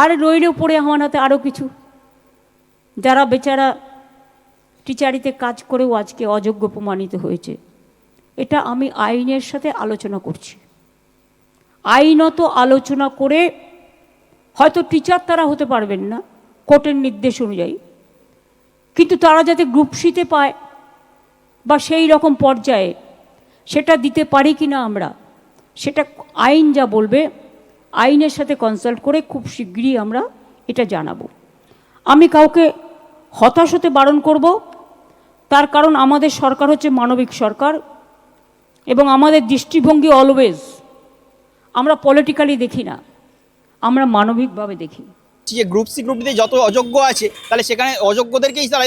আর রইল পড়ে আমার হাতে আরও কিছু। যারা বেচারা টিচারিতে কাজ করেও আজকে অযোগ্য প্রমাণিত হয়েছে, এটা আমি আইনের সাথে আলোচনা করছি। আইনত আলোচনা করে হয়তো টিচার তারা হতে পারবেন না, কোর্টের নির্দেশ অনুযায়ী। কিন্তু তারা যাতে গ্রুপ সিতে পায় বা সেই রকম পর্যায়ে সেটা দিতে পারি কি না আমরা, সেটা আইন যা বলবে আইনের সাথে কনসাল্ট করে খুব শিগগিরই আমরা এটা জানাব। আমি কাউকে হতাশ হতে বারণ করব, তার কারণ আমাদের সরকার হচ্ছে মানবিক সরকার এবং আমাদের দৃষ্টিভঙ্গি অলওয়েজ আমরা পলিটিক্যালি দেখি না, আমরা মানবিকভাবে দেখি। যে গ্রুপ সি গ্রুপ যত অযোগ্য আছে, তাহলে সেখানে অযোগ্যদেরকেই তারা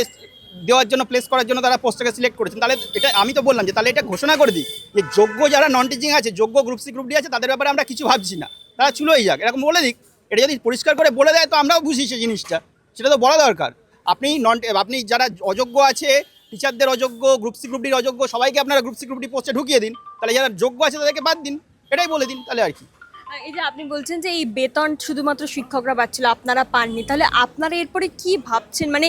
দেওয়ার জন্য প্লেস করার জন্য তারা পোস্টটাকে সিলেক্ট করেছেন। তাহলে এটা আমি তো বললাম যে, তাহলে এটা ঘোষণা করে দিই যে যোগ্য যারা নন টিচিং আছে, যোগ্য গ্রুপ সি গ্রুপ আছে, তাদের ব্যাপারে আমরা কিছু ভাবছি না। তারা চুলোই যাক। এরকম বলে দিক। এটা যদি পরিষ্কার করে বলে দেয় তো আমরাও বুঝি সেই জিনিসটা। সেটা তো বলা দরকার। আপনি নন আপনি যারা অযোগ্য আছে টিচারদের অযোগ্য গ্রুপ সি গ্রুপ ডির অযোগ্য সবাইকে আপনারা গ্রুপ সি গ্রুপ ডি পোস্টে ঢুকিয়ে দিন। তাহলে যারা যোগ্য আছে তাদেরকে বাদ দিন। এটাই বলে দিন তাহলে আর কি। এই যে আপনি বলছেন যে এই বেতন শুধুমাত্র শিক্ষকরা পাচ্ছিল আপনারা পাননি। তাহলে আপনারা এরপরে কি ভাবছেন? মানে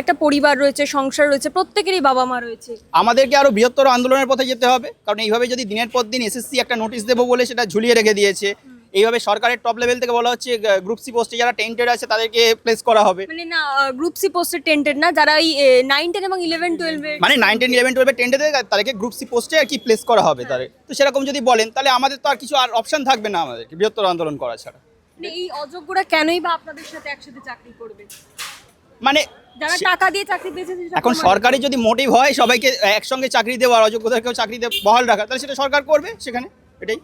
একটা পরিবার রয়েছে সংসার রয়েছে প্রত্যেকেরই বাবা মা রয়েছে। আমাদেরকে আরও বৃহত্তর আন্দোলনের পথে যেতে হবে। কারণ এইভাবে যদি দিনের পর দিন এসএসসি একটা নোটিশ দেবো বলে সেটা ঝুলিয়ে রেখে দিয়েছে। এইভাবে সরকারের টপ লেভেল থেকে বলা হচ্ছে গ্রুপ সি পোস্টে যারা টেন্টেড আছে তাদেরকে প্লেস করা হবে। মানে না গ্রুপ সি পোস্টে টেন্টেড না যারা এই নাইন টেন এবং ইলেভেন টুয়েলভে মানে নাইন টেন ইলেভেন টুয়েলভে টেন্টেড তাদেরকে গ্রুপ সি পোস্টে আর কি প্লেস করা হবে তাদের। তো সেরকম যদি বলেন তাহলে আমাদের তো আর কিছু আর অপশন থাকবে না আমাদেরকে বৃহত্তর আন্দোলন করা ছাড়া। মানে এই অযোগ্যরা কেনই বা আপনাদের সাথে একসাথে চাকরি করবে? মানে যারা টাকা দিয়ে চাকরি পেয়েছে এখন। সরকারি যদি মোটিভ হয় সবাইকে একসঙ্গে চাকরি দেওয়া আর অযোগ্যদেরকেও চাকরিতে বহাল রাখা তাহলে সেটা সরকার করবে সেখানে এটাই।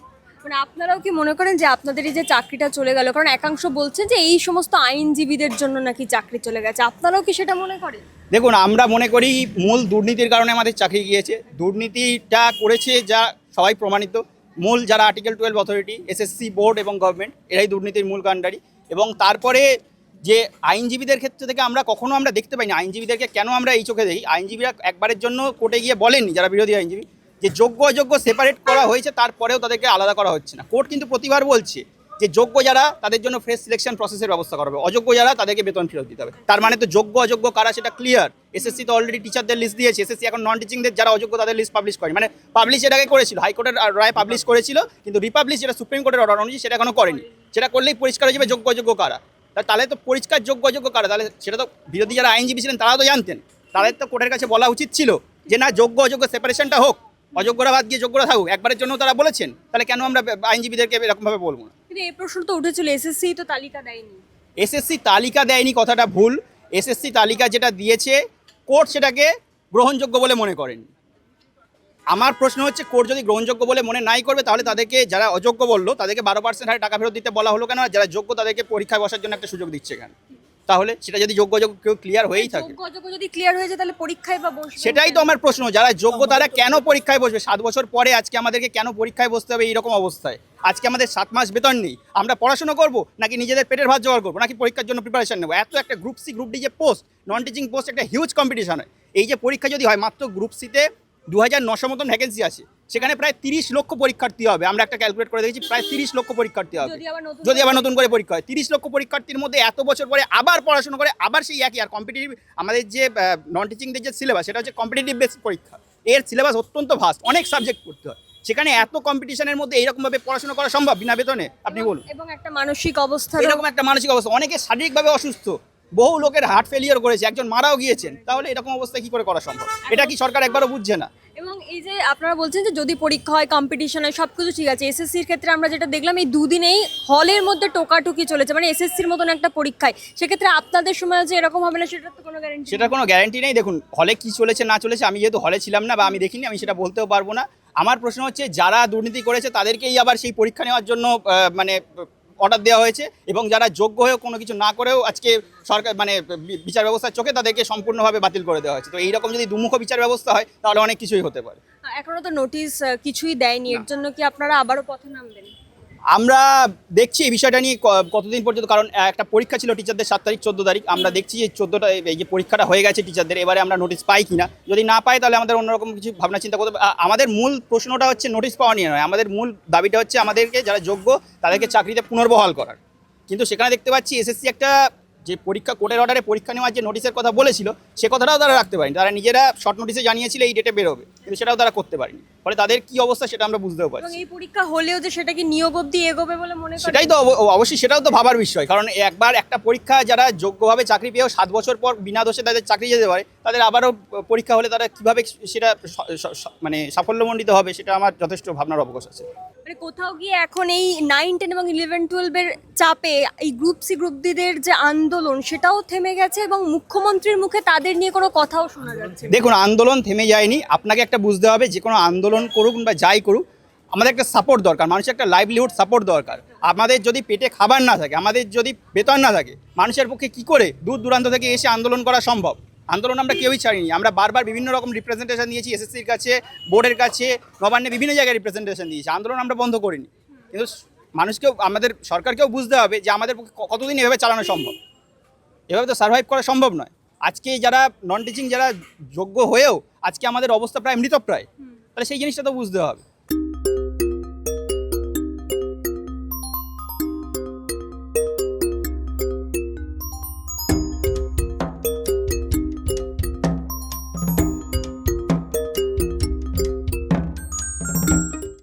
মানে আপনারাও কি মনে করেন যে আপনাদের এই যে চাকরিটা চলে গেল? কারণ একাংশ বলছে যে এই সমস্ত আইনজীবীদের জন্য নাকি চাকরি চলে গেছে। আপনারাও কি সেটা মনে করেন? দেখুন, আমরা মনে করি মূল দুর্নীতির কারণে আমাদের চাকরি গিয়েছে। দুর্নীতিটা করেছে যা সবাই প্রমাণিত। মূল যারা article twelve authority SSC board এবং গভর্নমেন্ট এরাই দুর্নীতির মূল কাণ্ডারি। এবং তারপরে যে আইনজীবীদের ক্ষেত্র থেকে আমরা কখনো আমরা দেখতে পাই না আইনজীবীদেরকে কেন আমরা এই চোখে দেখি? আইনজীবীরা একবারের জন্য কোর্টে গিয়ে বলেননি, যারা বিরোধী আইনজীবী। যে যোগ্য অযোগ্য সেপারেট করা হয়েছে, তারপরেও তাদেরকে আলাদা করা হচ্ছে না। কোর্ট কিন্তু প্রতিবার বলছে যে যোগ্য যারা, তাদের জন্য ফ্রেশ সিলেকশন প্রসেসের ব্যবস্থা করা হবে। অযোগ্য যারা, তাদেরকে বেতন ফেরত দিতে হবে। তার মানে তো যোগ্য অযোগ্য কারা, সেটা ক্লিয়ার এসএসসি তো অলরেডি টিচারদের লিস্ট দিয়েছে। এসএসসি এখন নন টিচিংদের যারা অযোগ্য, তাদের লিস্ট পাবলিশ করে মানে পাবলিশ আগে করেছিল হাইকোর্টের রায় পাবলিশ করেছিল, কিন্তু রিপাবলিশ যেটা সুপ্রিম কোর্টের অর্ডার অনুযায়ী সেটা এখনও করেনি। সেটা করলেই পরিষ্কার হয়ে যাবে যোগ্য অযোগ্য কারা। তাহলে তো পরিষ্কার যোগ্য অযোগ্য কারা? তাহলে সেটা তো বিরোধী যারা আইনজীবী ছিলেন, তারাও তো জানতেন। তাদের তো কোর্টের কাছে বলা উচিত ছিল যে না, যোগ্য অযোগ্য সেপারেশনটা হোক। অযোগ্যরা বাদ গিয়ে যোগ্যরা থাকুক একবারের জন্য তারা বলেছেন তাহলে কেন আমরা আইনজীবীদেরকে এরকমভাবে বলব না? কিন্তু এই প্রশ্ন তো উঠেছিল এসএসসি তো তালিকা দেয়নি। এসএসসি তালিকা দেয়নি কথাটা ভুল। এসএসসি তালিকা যেটা দিয়েছে কোর্ট সেটাকে গ্রহণযোগ্য বলে মনে করেন। আমার প্রশ্ন হচ্ছে কোর্ট যদি গ্রহণযোগ্য বলে মনে নাই করবে তাহলে তাদেরকে যারা অযোগ্য বলল তাদেরকে বারো পার্সেন্ট হারে টাকা ফেরত দিতে বলা হলো কেন? আর যারা যোগ্য তাদেরকে পরীক্ষায় বসার জন্য একটা সুযোগ দিচ্ছে কেন? তাহলে সেটা যদি যোগ্য যোগ্য কেউ ক্লিয়ার হয়েই থাকে। যোগ্য অযোগ্য যদি ক্লিয়ার হয়ে যায় তাহলে পরীক্ষায় বা বসবে। সেটাই তো আমার প্রশ্ন যারা যোগ্য তারা কেন পরীক্ষায় বসবে? সাত বছর পরে আজকে আমাদেরকে কেন পরীক্ষায় বসতে হবে এইরকম অবস্থায়? আজকে আমাদের সাত মাস বেতন নেই আমরা পড়াশোনা করব নাকি নিজেদের পেটের ভাত জোগাড় করব নাকি পরীক্ষার জন্য প্রিপারেশন নেব? এত একটা গ্রুপ সি গ্রুপ ডি যে পোস্ট নন টিচিং পোস্ট একটা হিউজ কম্পিটিশন হয়। এই যে পরীক্ষা যদি হয় মাত্র গ্রুপ সিতে দু হাজার নশো মতন ভ্যাকেন্সি আছে। সেখানে প্রায় তিরিশ লক্ষ পরীক্ষার্থী হবে। আমরা একটা ক্যালকুলেট করে দেখেছি প্রায় তিরিশ লক্ষ পরীক্ষার্থী হবে। যদি আবার নতুন করে পরীক্ষা হয় তিরিশ লক্ষ পরীক্ষার্থীর মধ্যে এত বছর পরে আবার পড়াশোনা করে আবার সেই একই। আর কম্পিটিটিভ আমাদের যে নন টিচিংদের যে সিলেবাস সেটা হচ্ছে কম্পিটিটিভ বেস পরীক্ষা। এর সিলেবাস অত্যন্ত ভাস্ট অনেক সাবজেক্ট পড়তে হয়। সেখানে এত কম্পিটিশনের মধ্যে এইরকমভাবে পড়াশোনা করা সম্ভব? বিনা বেতনে? আপনি বলুন। এবং একটা মানসিক অবস্থা এরকম একটা মানসিক অবস্থা। অনেকে শারীরিকভাবে অসুস্থ। বহু লোকের হার্ট ফেলিয়ার করেছে একজন মারাও গিয়েছেন তাহলে এরকম অবস্থা কি করে করা সম্ভব? এটা কি সরকার একবারও বুঝছে না? এবং এই যে আপনারা বলছেন যে যদি পরীক্ষা হয় কম্পিটিশন হয় সব কিছু ঠিক আছে এসএসসির ক্ষেত্রে আমরা যেটা দেখলাম এই দুদিনেই হলের মধ্যে টোকাটুকি চলেছে মানে এসএসসির মতন একটা পরীক্ষায়। সেক্ষেত্রে আপনাদের সময় যে এরকম হবে না সেটা তো কোনো গ্যারেন্টি সেটার কোনো গ্যারান্টি নেই। দেখুন হলে কি চলেছে না চলেছে আমি যেহেতু হলে ছিলাম না বা আমি দেখিনি আমি সেটা বলতেও পারব না। আমার প্রশ্ন হচ্ছে যারা দুর্নীতি করেছে তাদেরকেই আবার সেই পরীক্ষা নেওয়ার জন্য মানে অর্ডার দেওয়া হয়েছে এবং যারা যোগ্য হয়েও কোনো কিছু না করেও আজকে সরকার মানে বিচার ব্যবস্থার চোখে তাদেরকে সম্পূর্ণভাবে বাতিল করে দেওয়া হয়েছে। তো এইরকম যদি দুমুখ বিচার ব্যবস্থা হয় তাহলে অনেক কিছুই হতে পারে। এখনও তো নোটিশ কিছুই দেয়নি। এর জন্য কি আপনারা আবারও পথে নামবেন? আমরা দেখছি এই বিষয়টা নিয়ে ক- কতদিন পর্যন্ত, কারণ একটা পরীক্ষা ছিল টিচারদের সাত তারিখ, চোদ্দ তারিখ। আমরা দেখছি যে চোদ্দোটা, এই যে পরীক্ষাটা হয়ে গেছে টিচারদের এবারে আমরা নোটিশ পাই কিনা। যদি না পাই, তাহলে আমাদের অন্যরকম কিছু ভাবনা চিন্তা করতে আমাদের মূল প্রশ্নটা হচ্ছে নোটিশ পাওয়া নিয়ে নয়। আমাদের মূল দাবিটা হচ্ছে আমাদেরকে, যারা যোগ্য, তাদেরকে চাকরিতে পুনর্বহাল করার। কিন্তু সেখানে দেখতে পাচ্ছি এসএসসি একটা যে পরীক্ষা কোর্টের অর্ডারে পরীক্ষা নেওয়ার যে নোটিশের কথা বলেছিল, সে কথাটাও তারা রাখতে পারেনি। তারা নিজেরা শর্ট নোটিশে জানিয়েছিল, এই ডেটে বেরোবে। কিন্তু সেটাও তারা করতে পারেনি। ফলে তাদের কি অবস্থা সেটা আমরা বুঝতেও পারছি এই পরীক্ষা হলেও যে সেটা কি নিয়োগ অবধি এগোবে বলে মনে সেটাই তো অব- অবশ্যই সেটাও তো ভাবার বিষয়। কারণ একবার একটা পরীক্ষা যারা যোগ্যভাবে চাকরি পেয়েও সাত বছর পর বিনা দোষে তাদের চাকরি যেতে পারে তাদের আবারও পরীক্ষা হলে তারা কীভাবে সেটা মানে সাফল্যমণ্ডিত হবে সেটা আমার যথেষ্ট ভাবনার অবকাশ আছে। মানে কোথাও গিয়ে এখন এই নাইন টেন এবং ইলেভেন টুয়েলভের চাপে এই গ্রুপ সি গ্রুপ ডিদের যে আন্দোলন সেটাও থেমে গেছে এবং মুখ্যমন্ত্রীর মুখে তাদের নিয়ে কোনো কথাও শোনা যাচ্ছে দেখুন আন্দোলন থেমে যায়নি। আপনাকে একটা বুঝতে হবে, যে কোনো আন্দোলন করুক বা যাই করুক, আমাদের একটা সাপোর্ট দরকার, মানুষের একটা লাইভলিহুড সাপোর্ট দরকার। আমাদের যদি পেটে খাবার না থাকে, আমাদের যদি বেতন না থাকে, মানুষের পক্ষে কি করে দূর দূরান্ত থেকে এসে আন্দোলন করা সম্ভব? আন্দোলন আমরা কেউই ছাড়িনি, আমরা বারবার বিভিন্ন রকম রিপ্রেজেন্টেশন দিয়েছি এসএসসির কাছে বোর্ডের কাছে নবান্নে বিভিন্ন জায়গায় রিপ্রেজেন্টেশন দিয়েছি, আন্দোলন আমরা বন্ধ করিনি। কিন্তু মানুষকেও, আমাদের সরকারকেও বুঝতে হবে যে আমাদের পক্ষে কতদিন এভাবে চালানো সম্ভব। এভাবে তো সার্ভাইভ করা সম্ভব নয়। আজকে যারা নন টিচিং যারা যোগ্য হয়েও আজকে আমাদের অবস্থা প্রায় মৃতপ্রায়। তাহলে সেই জিনিসটা তো বুঝতে হবে।